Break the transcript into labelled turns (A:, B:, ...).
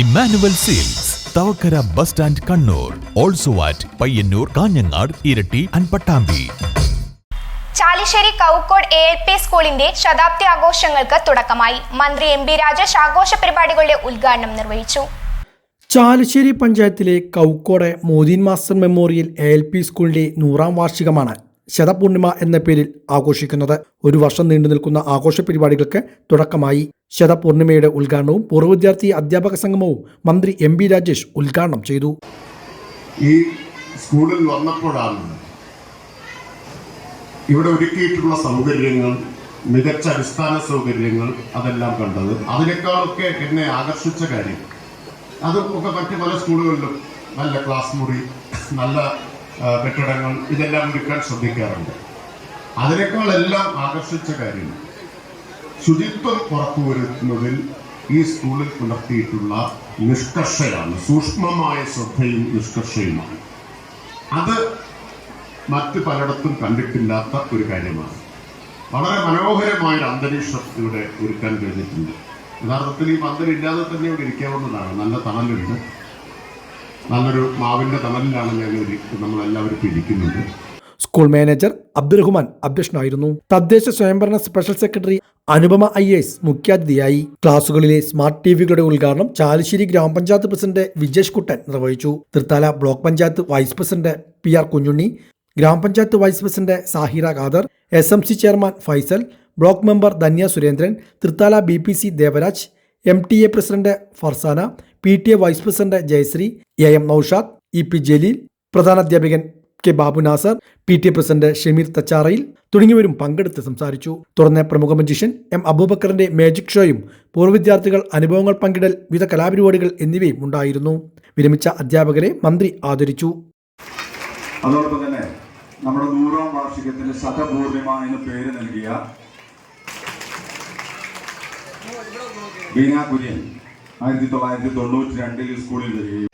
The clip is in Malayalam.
A: Emmanuel Silks Thavakkara bus stand Kannur also at Payyannur Kanhangad Iritty അൻപട്ടാമ്പി Pattambi
B: Chalissery Kavukode A L P സ്കൂളിന്റെ ശതാബ്ദി ആഘോഷങ്ങൾക്ക് തുടക്കമായി. മന്ത്രി എം ബി രാജേഷ് ആഘോഷ പരിപാടികളുടെ ഉദ്ഘാടനം നിർവഹിച്ചു.
C: ചാലിശ്ശേരി പഞ്ചായത്തിലെ Kavukode Modin master memorial A L P സ്കൂളിന്റെ നൂറാം വാർഷികമാണ് ശതപൂർണിമ എന്ന പേരിൽ ആഘോഷിക്കുന്നത്. ഒരു വർഷം നീണ്ടു നിൽക്കുന്ന ആഘോഷ പരിപാടികൾക്ക് തുടക്കമായി ശതപൂർണിമയുടെ ഉദ്ഘാടനവും പൂർവ വിദ്യാർത്ഥി അധ്യാപക സംഗമവും മന്ത്രി എം ബി രാജേഷ് ഉദ്ഘാടനം ചെയ്തു.
D: ഈ സ്കൂളിൽ വന്നപ്പോഴാണ് ഇവിടെ ഒരുക്കിയിട്ടുള്ള സൗകര്യങ്ങൾ മികച്ച അടിസ്ഥാന സൗകര്യങ്ങൾ അതെല്ലാം കണ്ടത്. അതിനേക്കാളൊക്കെ എന്നെ ആകർഷിച്ച കാര്യം. അത് ഒക്കെ മറ്റ് പല സ്കൂളുകളിലും നല്ല ക്ലാസ് മുറി നല്ല കെട്ടിടങ്ങൾ ഇതെല്ലാം ഒരുക്കാൻ ശ്രദ്ധിക്കാറുണ്ട്. അതിനേക്കാളെല്ലാം ആകർഷിച്ച കാര്യം ശുചിത്വം ഉറപ്പുവരുത്തുന്നതിൽ ഈ സ്കൂളിൽ പുലർത്തിയിട്ടുള്ള നിഷ്കർഷയാണ് സൂക്ഷ്മമായ ശ്രദ്ധയും നിഷ്കർഷയുമാണ്. അത് മറ്റ് പലയിടത്തും കണ്ടിട്ടില്ലാത്ത ഒരു കാര്യമാണ്. വളരെ മനോഹരമായ ഒരു അന്തരീക്ഷം ഇവിടെ ഒരുക്കാൻ കഴിഞ്ഞിട്ടുണ്ട്. യഥാർത്ഥത്തിൽ ഈ പന്തലില്ലാതെ തന്നെ ഇവിടെ ഇരിക്കാവുന്നതാണ്. നല്ല തണലുണ്ട്. നല്ലൊരു മാവിന്റെ തണലിലാണ് ഞാൻ നമ്മളെല്ലാവരും ഇരിക്കുന്നത്.
C: സ്കൂൾ മാനേജർ അബ്ദുറഹ്മാൻ അധ്യക്ഷനായിരുന്നു. തദ്ദേശ സ്വയംഭരണ special secretary Anupama I S മുഖ്യാതിഥിയായി ക്ലാസുകളിലെ സ്മാർട്ട് ടിവികളുടെ ഉദ്ഘാടനം ചാലശ്ശേരി ഗ്രാമപഞ്ചായത്ത് പ്രസിഡന്റ് വിജേഷ് കുട്ടൻ നിർവഹിച്ചു. Thrithala block panchayat vice president P R Kunjunni ഗ്രാമപഞ്ചായത്ത് vice president Sahira Khader S M C chairman Faisal block member Dhanya Surendran Thrithala B P C Devaraj M T A president Farsana P T A vice president Jayashree A M Naushad E P Jaleel പ്രധാനാധ്യാപകൻ K Babu Nasar P T A president Shameer Thacharayil തുടങ്ങിയവരും പങ്കെടുത്ത് സംസാരിച്ചു. തുടർന്ന് പ്രമുഖ മജീഷ്യൻ എം അബൂബക്കറിന്റെ മാജിക് ഷോയും പൂർവ വിദ്യാർത്ഥികൾ അനുഭവങ്ങൾ പങ്കിടൽ വിവിധ കലാപരിപാടികൾ എന്നിവയും ഉണ്ടായിരുന്നു. വിരമിച്ച അധ്യാപകരെ മന്ത്രി ആദരിച്ചു.
E: അതോടൊപ്പം തന്നെ നമ്മുടെ നൂറാം വാർഷികത്തിന് ശതപൂർണിമ എന്ന് പേര് നൽകിയ ബീന കുര്യൻ ആയിരത്തി തൊള്ളായിരത്തി തൊണ്ണൂറ്റി രണ്ടിൽ സ്കൂളിൽ വരികയും